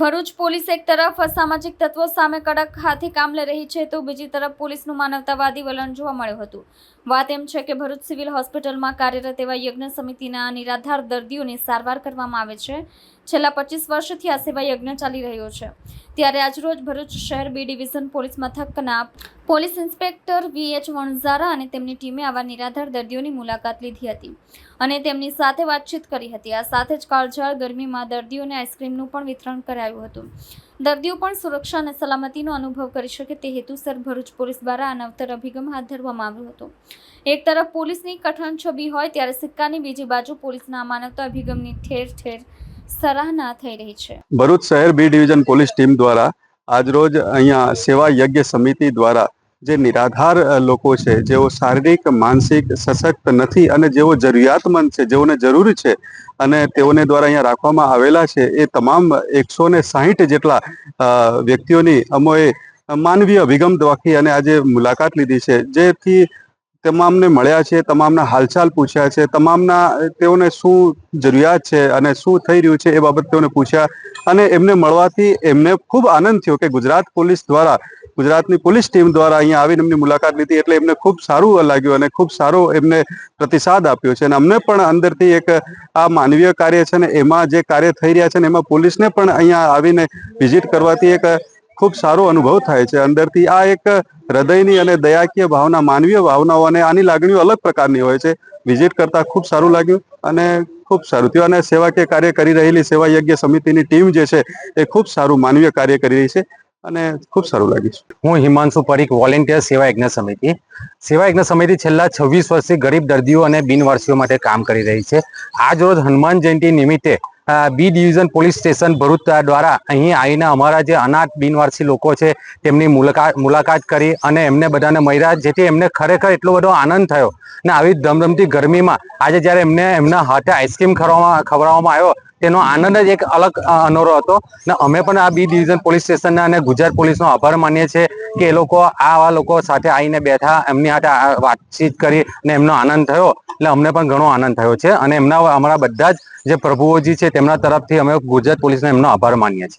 Bharuch police એક તરફ અસામાજિક તત્વો સામે કડક હાથે કામ લઈ રહી છે, તો બીજી તરફ પોલીસનું માનવતાવાદી વલણ જોવા મળ્યું હતું. વાત એમ છે કે ભરૂચ સિવિલ હોસ્પિટલમાં કાર્યરત એવા યજ્ઞ સમિતિના નિરાધાર દર્દીઓની સારવાર કરવામાં આવે છે. છેલ્લા પચીસ વર્ષથી આ સેવા યજ્ઞ ચાલી રહ્યો છે. ત્યારે આજરોજ ભરૂચ શહેર બી ડિવિઝન પોલીસ મથકના police inspector V H Vanzara અને તેમની ટીમે આવા નિરાધાર દર્દીઓની મુલાકાત લીધી હતી અને તેમની સાથે વાતચીત કરી હતી. આ સાથે જ કાળઝાળ ગરમીમાં દર્દીઓને આઈસ્ક્રીમનું પણ વિતરણ કરાયું હતું. દર્દીઓ પણ સુરક્ષા અને સલામતીનો અનુભવ કરી શકે તે હેતુસર ભરૂચ પોલીસ દ્વારા આ નવતર અભિગમ હાથ ધરવામાં આવ્યો હતો. એક તરફ પોલીસની કઠણ છબી હોય ત્યારે સિક્કાની બીજી બાજુ પોલીસના માનવતા અભિગમની ઠેર ઠેર સરાહના થઈ રહી છે. ભરૂચ શહેર બી ડિવિઝન પોલીસ ટીમ દ્વારા આજરોજ અહીંયા સેવા યજ્ઞ સમિતિ દ્વારા જે નિરાધાર લોકો છે, જેઓ શારીરિક, માનસિક સશક્ત નથી અને જેઓ જરૂરિયાતમંદ છે, જેઓને જરૂર છે અને તેઓને દ્વારા અહીંયા રાખવામાં આવેલા છે, એ તમામ એકસો ને સાહીઠ જેટલા વ્યક્તિઓની અમોએ માનવીય અભિગમ દ્વાખી અને આજે મુલાકાત લીધી છે, જેથી તમામને મળ્યા છે, તમામના હાલચાલ પૂછ્યા છે, તમામના તેઓને શું જરૂરિયાત છે અને શું થઈ રહ્યું છે એ બાબત તેઓને પૂછ્યા અને એમને મળવાથી એમને ખૂબ આનંદ થયો કે ગુજરાત પોલીસ દ્વારા ગુજરાતની પોલીસ ટીમ દ્વારા અહીંયા આવીને એમની મુલાકાત લીધી એટલે એમને ખૂબ સારું લાગ્યું અને ખૂબ સારો એમને પ્રતિસાદ આપ્યો છે. અને અમને પણ અંદરથી એક આ માનવીય કાર્ય છે ને એમાં જે કાર્ય થઈ રહ્યા છે ને એમાં પોલીસને પણ અહીંયા આવીને વિઝિટ કરવાથી એક ખૂબ સારો અનુભવ થાય છે. અંદરથી આ એક હૃદયની અને દયાકીય ભાવના, માનવીય ભાવનાઓ અને આની લાગણીઓ અલગ પ્રકારની હોય છે. વિઝિટ કરતા ખૂબ સારું લાગ્યું અને ખૂબ સારું થયું. અને સેવાકીય કાર્ય કરી રહેલી સેવા યજ્ઞ સમિતિની ટીમ જે છે એ ખૂબ સારું માનવીય કાર્ય કરી રહી છે. અને ખૂબ સારું લાગ્યું હું હિમાંશુ પરીખ વોલેન્ટિયર સેવા યજ્ઞ સમિતિ. સેવા યજ્ઞ સમિતિ છેલ્લા છવ્વીસ વર્ષથી ગરીબ દર્દીઓ અને બિનવારસીઓ માટે કામ કરી રહી છે. આજ રોજ હનુમાન જયંતિ નિમિત્તે B division police station Bharuch દ્વારા અહીં આવીને અમારા જે અનાથ બિનવારસી લોકો છે, તેમની મુલાકાત મુલાકાત કરી અને એમને બધાને મળ્યા જેથી એમને ખરેખર એટલો બધો આનંદ થયો. અને આવી ધમધમતી ગરમીમાં આજે જ્યારે એમને એમના હાથે આઈસ્ક્રીમ ખવડાવવામાં આવ્યો તેનો આનંદ જ એક અલગ અનોરો હતો. ને અમે પણ આ બી ડિવિઝન પોલીસ સ્ટેશનના અને ગુજરાત પોલીસનો આભાર માનીએ છીએ કે એ લોકો આવા લોકો સાથે આવીને બેઠા, એમની સાથે વાતચીત કરી અને એમનો આનંદ થયો. એટલે અમને પણ ઘણો આનંદ થયો છે. અને એમના, અમારા બધા જ જે પ્રભુઓજી છે તેમના તરફથી અમે ગુજરાત પોલીસનો એમનો આભાર માનીએ છીએ.